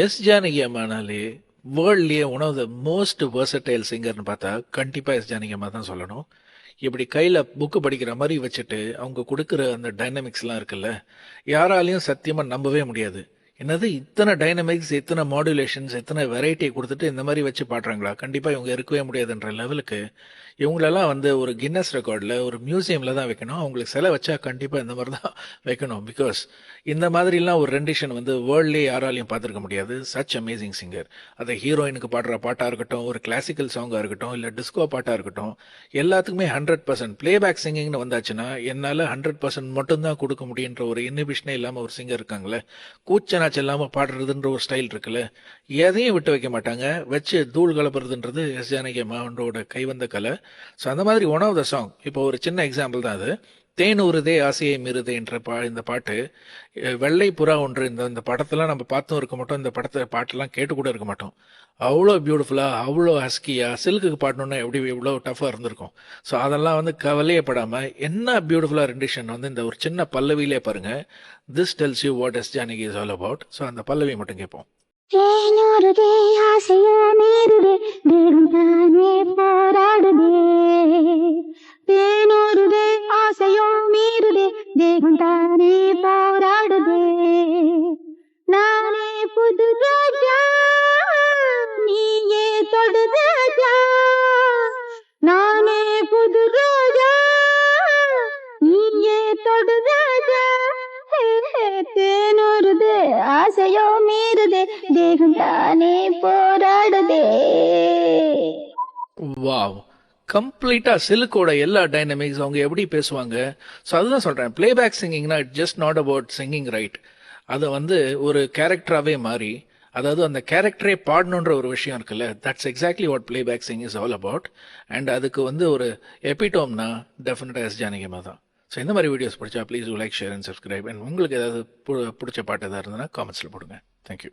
S Janaki அம்மானாலே வேர்ல்ட்லேயே one of the most versatile சிங்கர்னு பார்த்தா கண்டிப்பாக எஸ் ஜானகி அம்மா தான் சொல்லணும். இப்படி கையில் புக்கு படிக்கிற மாதிரி வச்சுட்டு அவங்க கொடுக்குற அந்த டைனமிக்ஸ்லாம் இருக்குல்ல யாராலையும் சத்தியமாக நம்பவே முடியாது. என்னது இத்தனை டைனமிக்ஸ் இத்தனை மாடுலேஷன்ஸ் இத்தனை வெரைட்டியை கொடுத்துட்டு இந்த மாதிரி வச்சு பாடுறாங்களா? கண்டிப்பாக இவங்க இருக்கவே முடியாதுன்ற லெவலுக்கு இவங்களெல்லாம் வந்து ஒரு கின்னஸ் ரெக்கார்டில் ஒரு மியூசியமில் தான் வைக்கணும். அவங்களுக்கு சிலை வச்சா கண்டிப்பாக இந்த மாதிரி தான் வைக்கணும். பிகாஸ் இந்த மாதிரிலாம் ஒரு ரெண்டிஷன் வந்து வேர்ல்ட்லேயே யாராலையும் பார்த்துருக்க முடியாது. சச் அமேசிங் சிங்கர் அதை ஹீரோயினுக்கு பாடுற பாட்டாக இருக்கட்டும் ஒரு கிளாசிக்கல் சாங்காக இருக்கட்டும் இல்லை டிஸ்கோ பாட்டாக இருக்கட்டும் எல்லாத்துக்குமே ஹண்ட்ரட் பர்சன்ட் பிளேபேக் சிங்கிங்னு வந்தாச்சுன்னா என்னால் ஹண்ட்ரட் பர்சன்ட் மட்டும்தான் கொடுக்க முடியுன்ற ஒரு இன்னிபிஷனே இல்லாமல் ஒரு சிங்கர் இருக்காங்களே. கூச்சனா கூச்சனாச்சு இல்லாமல் பாடுறதுன்ற ஒரு ஸ்டைல் இருக்குல்ல? எதையும் விட்டு வைக்க மாட்டாங்க. வச்சு தூள் கலப்புறதுன்றது எஸ் ஜானகி மாவனோட கைவந்த கலை. ஸோ அந்த மாதிரி ஒன் ஆஃப் த சாங் இப்போ ஒரு சின்ன எக்ஸாம்பிள் தான் அது. தேனூறுதே ஆசையை மீறுதே என்ற பா இந்த பாட்டு. வெள்ளை புறா ஒன்று இந்த இந்த படத்தெல்லாம் நம்ம பார்த்தும் இருக்க மாட்டோம். இந்த படத்தை பாட்டெல்லாம் கேட்டு கூட இருக்க மாட்டோம். அவ்வளோ பியூட்டிஃபுல்லாக அவ்வளோ ஹஸ்கியாக சில்க்குக்கு பாடணுன்னா எப்படி எவ்வளோ டஃப்பாக இருந்திருக்கும். ஸோ அதெல்லாம் வந்து கவலையே படாமல் என்ன பியூட்டிஃபுல்லாக ரெண்டிஷன் வந்து இந்த ஒரு சின்ன பல்லவியிலே பாருங்கள் this tells you what S Janaki is all about so அந்த பல்லவி மட்டும் கேட்போம். தேகம் தானே போராடுதே நானே புது ராஜா நீயே தொடு நானே புது ராஜா நீயே தொடு தேனூறுது ஆசையோ மீறுதே தேகம் தானே போராடுதே வாவ் கம்ப்ளீட்டாக சிலுக்கோட எல்லா டைனமிக்ஸ் அவங்க எப்படி பேசுவாங்க? ஸோ அதுதான் சொல்கிறேன் playback சிங்கிங்னா it just not about singing right அதை வந்து ஒரு கேரக்டராகவே மாறி அதாவது அந்த கேரக்டரே பாடணுன்ற ஒரு விஷயம் இருக்குல்ல that's exactly what playback sing is all about and அதுக்கு வந்து ஒரு எபிடோம்னா டெஃபினட்டாக எஸ் ஜானகிமா தான். ஸோ இந்த மாதிரி வீடியோஸ் பிடிச்சா please like share and subscribe and உங்களுக்கு ஏதாவது பு- பிடிச்ச பாட்டு எதாவது இருந்ததுன்னா காமெண்ட்ஸில் போடுங்க. தேங்க்யூ